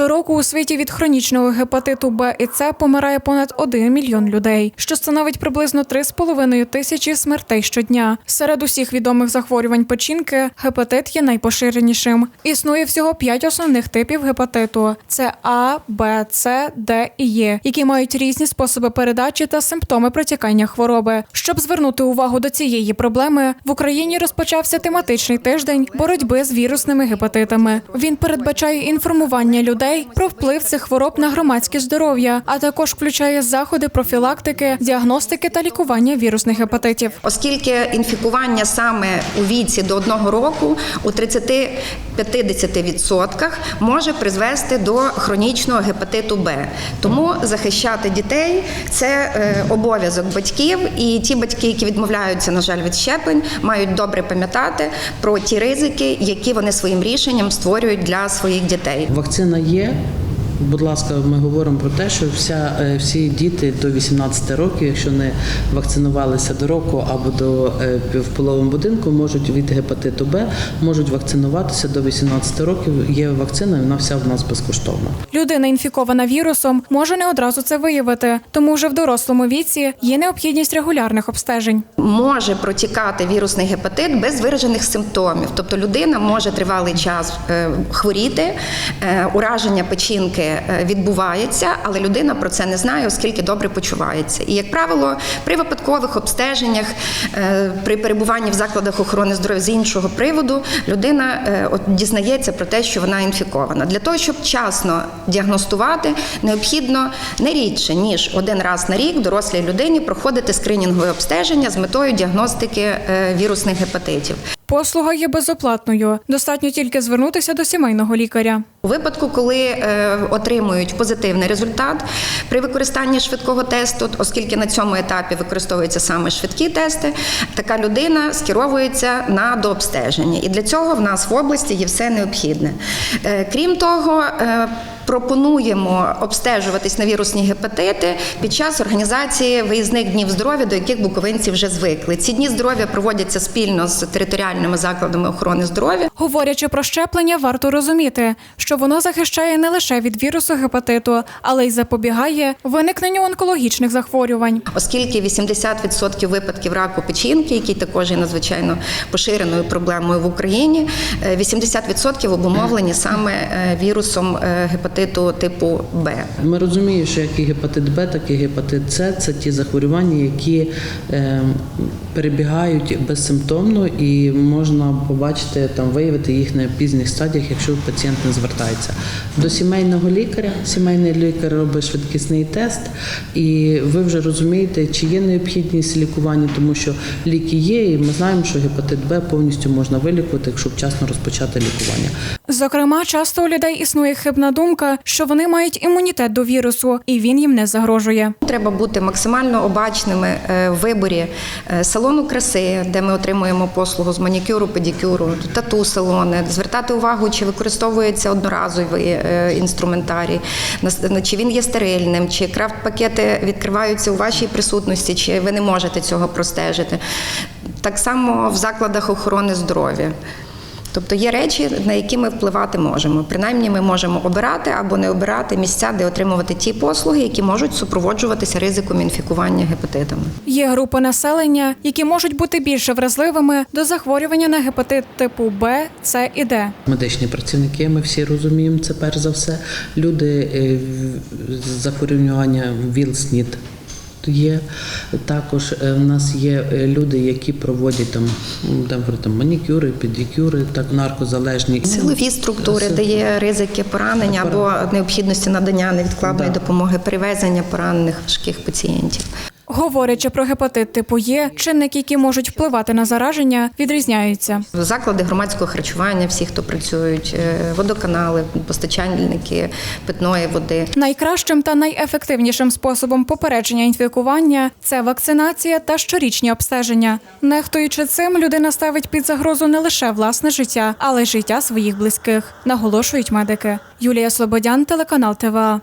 Щороку у світі від хронічного гепатиту Б і С помирає понад 1 мільйон людей, що становить приблизно 3,5 тисячі смертей щодня. Серед усіх відомих захворювань печінки гепатит є найпоширенішим. Існує всього п'ять основних типів гепатиту: це А, Б, С, Д і Е, які мають різні способи передачі та симптоми протікання хвороби. Щоб звернути увагу до цієї проблеми, в Україні розпочався тематичний тиждень боротьби з вірусними гепатитами. Він передбачає інформування людей про вплив цих хвороб на громадське здоров'я, а також включає заходи профілактики, діагностики та лікування вірусних гепатитів. Оскільки інфікування саме у віці до одного року у 30-50% може призвести до хронічного гепатиту Б. Тому захищати дітей це е, обов'язок батьків, і ті батьки, які відмовляються, на жаль, від щеплень, мають добре пам'ятати про ті ризики, які вони своїм рішенням створюють для своїх дітей. Вакцина є є. Будь ласка, ми говоримо про те, що вся, е, всі діти до 18 років, якщо не вакцинувалися до року або до е, в половому будинку, можуть від гепатиту Б можуть вакцинуватися до 18 років. Є вакцина, і вона вся в нас безкоштовна. Людина, інфікована вірусом, може не одразу це виявити, тому вже в дорослому віці є необхідність регулярних обстежень. може протікати вірусний гепатит без виражених симптомів. Тобто людина може тривалий час е, хворіти, е, ураження печінки е, відбувається, але людина про це не знає, оскільки добре почувається. І, як правило, при випадкових обстеженнях, е, при перебуванні в закладах охорони здоров'я з іншого приводу, людина е, дізнається про те, що вона інфікована. Для того, щоб вчасно діагностувати, необхідно не рідше ніж один раз на рік дорослій людині проходити скринінгове обстеження з метою діагностики вірусних гепатитів. Послуга є безоплатною. Достатньо тільки звернутися до сімейного лікаря. У випадку, коли е, отримують позитивний результат при використанні швидкого тесту, оскільки на цьому етапі використовуються саме швидкі тести, така людина скеровується на дообстеження. І для цього в нас в області є все необхідне. Е, крім того, е, Пропонуємо обстежуватись на вірусні гепатити під час організації виїзних днів здоров'я, до яких буковинці вже звикли. Ці дні здоров'я проводяться спільно з територіальними закладами охорони здоров'я. Говорячи про щеплення, варто розуміти, що воно захищає не лише від вірусу гепатиту, але й запобігає виникненню онкологічних захворювань. Оскільки 80% випадків раку печінки, який також є надзвичайно поширеною проблемою в Україні, е, 80% обумовлені саме е, вірусом е, гепатиту типу Б. Ми розуміємо, що як і гепатит Б, так і гепатит С це ті захворювання, які е, перебігають безсимптомно і можна побачити там, виявити їх на пізніх стадіях, якщо пацієнт не звертається. До сімейного лікаря. Сімейний лікар робить швидкісний тест, і ви вже розумієте, чи є необхідність лікування, тому що ліки є, і ми знаємо, що гепатит Б повністю можна вилікувати, якщо вчасно розпочати лікування. Зокрема, часто у людей існує хибна думка, що вони мають імунітет до вірусу, і він їм не загрожує. Треба бути максимально обачними е, в виборі е, салону краси, де ми отримуємо послугу з манікюру, педикюру, тату салони, звертати увагу, чи використовується одноразовий е, інструментарій, чи він є стерильним, чи крафт-пакети відкриваються у вашій присутності, чи ви не можете цього простежити. Так само в закладах охорони здоров'я. Тобто є речі, на які ми впливати можемо. Принаймні, ми можемо обирати або не обирати місця, де отримувати ті послуги, які можуть супроводжуватися ризиком інфікування гепатитами. Є групи населення, які можуть бути більше вразливими до захворювання на гепатит типу Б, С і Д. Медичні працівники, ми всі розуміємо це перш за все. Люди е, захворювання ВІЛ-СНІД є. Також е, в нас є е, люди, які проводять там, м, там, там манікюри, педикюри, так наркозалежні. Силові структури, де є ризики поранення або необхідності надання невідкладної Да. допомоги, перевезення поранених важких пацієнтів. Говорячи про гепатит типу Є, чинники, які можуть впливати на зараження, відрізняються. Заклади громадського харчування, всі, хто працюють, е, водоканали, постачальники питної води. Найкращим та найефективнішим способом попередження інфікування це вакцинація та щорічні обстеження. Нехтуючи цим, людина ставить під загрозу не лише власне життя, але й життя своїх близьких, наголошують медики. Юлія Слободян, телеканал ТВА.